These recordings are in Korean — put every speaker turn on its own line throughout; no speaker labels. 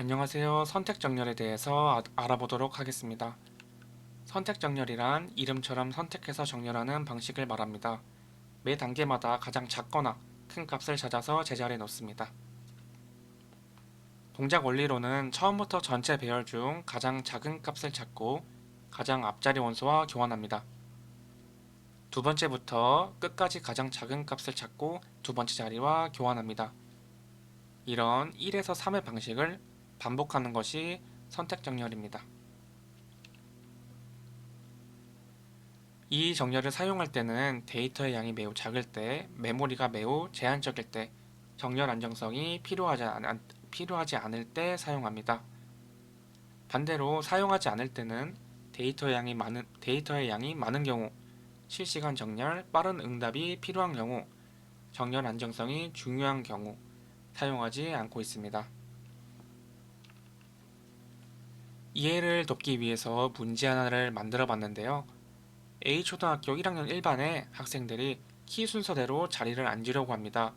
안녕하세요. 선택 정렬에 대해서 아- 알아보도록 하겠습니다. 선택 정렬이란 이름처럼 선택해서 정렬하는 방식을 말합니다. 매 단계마다 가장 작거나 큰 값을 찾아서 제자리에 놓습니다. 동작 원리로는 처음부터 전체 배열 중 가장 작은 값을 찾고 가장 앞자리 원소와 교환합니다. 두 번째부터 끝까지 가장 작은 값을 찾고 두 번째 자리와 교환합니다. 이런 1에서 3의 방식을 반복하는 것이 선택 정렬입니다. 이 정렬을 사용할 때는 데이터의 양이 매우 작을 때, 메모리가 매우 제한적일 때, 정렬 안정성이 필요하지, 않, 필요하지 않을 때 사용합니다. 반대로 사용하지 않을 때는 데이터의 양이 많은, 데이터의 양이 많은 경우, 실시간 정렬, 빠른 응답이 필요한 경우, 정렬 안정성이 중요한 경우 사용하지 않고 있습니다. 이해를 돕기 위해서 문제 하나를 만들어 봤는데요. A초등학교 1학년 1반의 학생들이 키 순서대로 자리를 앉으려고 합니다.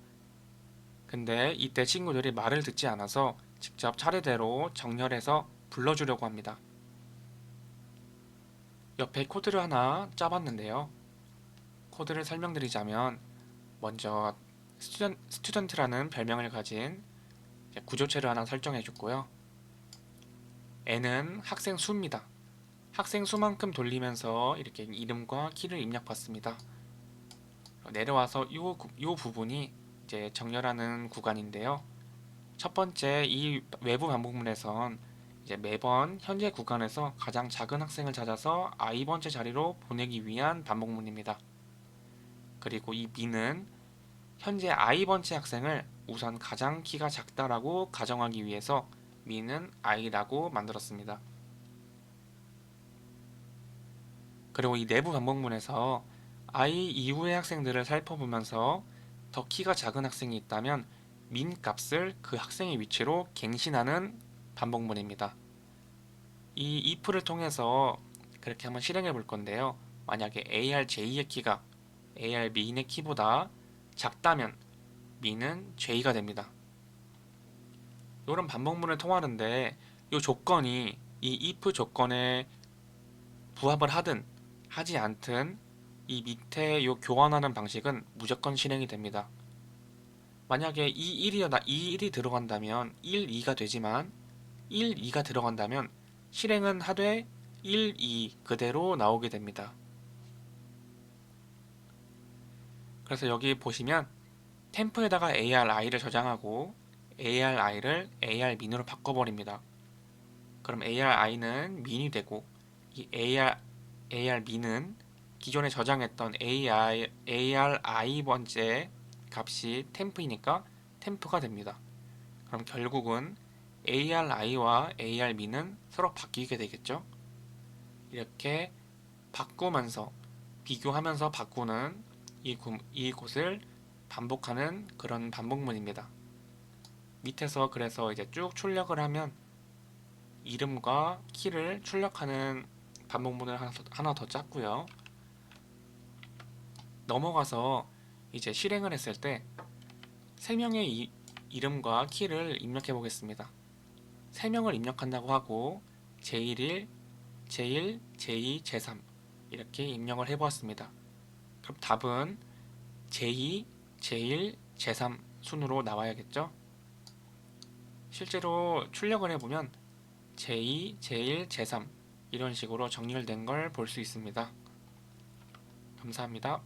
근데 이때 친구들이 말을 듣지 않아서 직접 차례대로 정렬해서 불러주려고 합니다. 옆에 코드를 하나 짜봤는데요. 코드를 설명드리자면 먼저 스튜던, 스튜던트라는 별명을 가진 구조체를 하나 설정해 줬고요. N은 학생 수입니다. 학생 수만큼 돌리면서 이렇게 이름과 키를 입력받습니다. 내려와서 이, 이 부분이 이제 정렬하는 구간인데요. 첫 번째 이 외부 반복문에선 이제 매번 현재 구간에서 가장 작은 학생을 찾아서 i번째 자리로 보내기 위한 반복문입니다. 그리고 이 미는 현재 i번째 학생을 우선 가장 키가 작다라고 가정하기 위해서 미는 i라고 만들었습니다. 그리고 이 내부 반복문에서 i 이후의 학생들을 살펴보면서 더 키가 작은 학생이 있다면 민 값을 그 학생의 위치로 갱신하는 반복문입니다. 이 if를 통해서 그렇게 한번 실행해 볼 건데요. 만약에 arj의 키가 ar민의 키보다 작다면 민은 j가 됩니다. 이런 반복문을 통하는데 이 조건이 이 if 조건에 부합을 하든 하지 않든 이 밑에 요 교환하는 방식은 무조건 실행이 됩니다. 만약에 이 1이, 이 1이 들어간다면 1, 2가 되지만 1, 2가 들어간다면 실행은 하되 1, 2 그대로 나오게 됩니다. 그래서 여기 보시면 템프에다가 ARI를 저장하고 ARI를 AR민으로 바꿔버립니다. 그럼 ARI는 민이 되고 이 AR, AR민은 기존에 저장했던 AR, ARI 번째 값이 템프이니까 템프가 됩니다. 그럼 결국은 ARI와 AR민은 서로 바뀌게 되겠죠? 이렇게 바꾸면서 비교하면서 바꾸는 이, 구, 이 곳을 반복하는 그런 반복문입니다. 밑에서 그래서 이제 쭉 출력을 하면 이름과 키를 출력하는 반복문을 하나 더, 하나 더 짰고요. 넘어가서 이제 실행을 했을 때세 명의 이, 이름과 키를 입력해 보겠습니다. 세 명을 입력한다고 하고 제1일, 제1, 제2, 제3 이렇게 입력을 해 보았습니다. 그럼 답은 제2, 제1, 제3 순으로 나와야겠죠? 실제로 출력을 해보면 제2, 제1, 제3 이런 식으로 정렬된 걸 볼 수 있습니다. 감사합니다.